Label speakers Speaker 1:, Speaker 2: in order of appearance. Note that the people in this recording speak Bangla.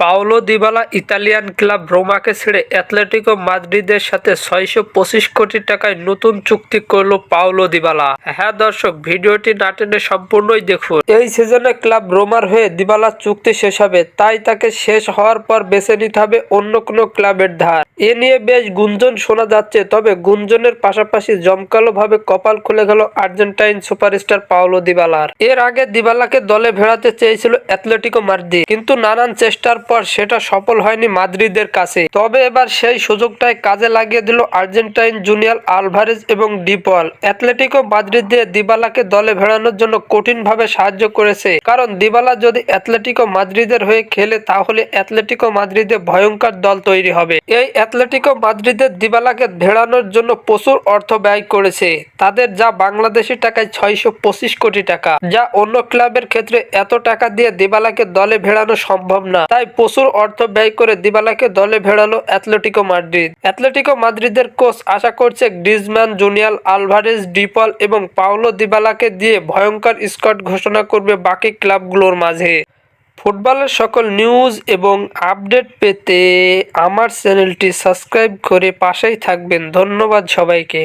Speaker 1: পাওলো দিবালা ইতালিয়ান ক্লাব রোমাকে ছেড়ে অ্যাটলেটিকো মাদ্রিদের সাথে ছয়শো পঁচিশ কোটি টাকায় নতুন চুক্তি করল পাওলো দিবালা। হ্যাঁ দর্শক, ভিডিওটি না টেনে সম্পূর্ণই দেখুন। এই সিজনে ক্লাব রোমার হয়ে দিবালার চুক্তি শেষ হবে, তাই তাকে শেষ হওয়ার পর বেছে নিতে হবে অন্য কোনো ক্লাবের ধার। এ নিয়ে বেশ গুঞ্জন শোনা যাচ্ছে, তবে গুঞ্জনের পাশাপাশি জমকালো ভাবে কপাল খুলে গেল আর্জেন্টাইন সুপারস্টার পাওলো দিবালার। এর আগে দিবালাকে দলে ভেড়াতে চেয়েছিল অ্যাথলেটিকো মাদ্রিদ, কিন্তু নানান চেষ্টার পর সেটা সফল হয়নি মাদ্রিদের কাছে। তবে এবার সেই সুযোগটাই কাজে লাগিয়ে দিল আর্জেন্টাইন জুনিয়র আলভারেজ এবং ডিপল অ্যাথলেটিকো মাদ্রিদ দিবালাকে দলে ভেড়ানোর জন্য কঠিনভাবে সাহায্য করেছে। কারণ দিবালা যদি অ্যাথলেটিকো মাদ্রিদের হয়ে খেলে, তাহলে অ্যাথলেটিকো মাদ্রিদে ভয়ঙ্কর দল তৈরি হবে। এই অ্যাথলেটিকো মাদ্রিদের দিবালাকে ভেড়ানোর জন্য প্রচুর অর্থ ব্যয় করেছে। তাদের যা বাংলাদেশি টাকায় ছয়শো পঁচিশ কোটি টাকা, যা অন্য ক্লাবের ক্ষেত্রে এত টাকা দিয়ে দিবালাকে দলে ভেড়ানো সম্ভব না। তাই প্রচুর অর্থ ব্যয় করে দিবালাকে দলে ভেড়ালো অ্যাথলেটিকো মাদ্রিদ। অ্যাথলেটিকো মাদ্রিদের কোচ আশা করছে গ্রিজম্যান জুনিয়াল আলভারেজ, ডিপল এবং পাওলো দিবালাকে দিয়ে ভয়ঙ্কর স্কট ঘোষণা করবে বাকি ক্লাবগুলোর মাঝে। ফুটবলের সকল নিউজ এবং আপডেট পেতে আমার চ্যানেলটি সাবস্ক্রাইব করে পাশেই থাকবেন। ধন্যবাদ সবাইকে।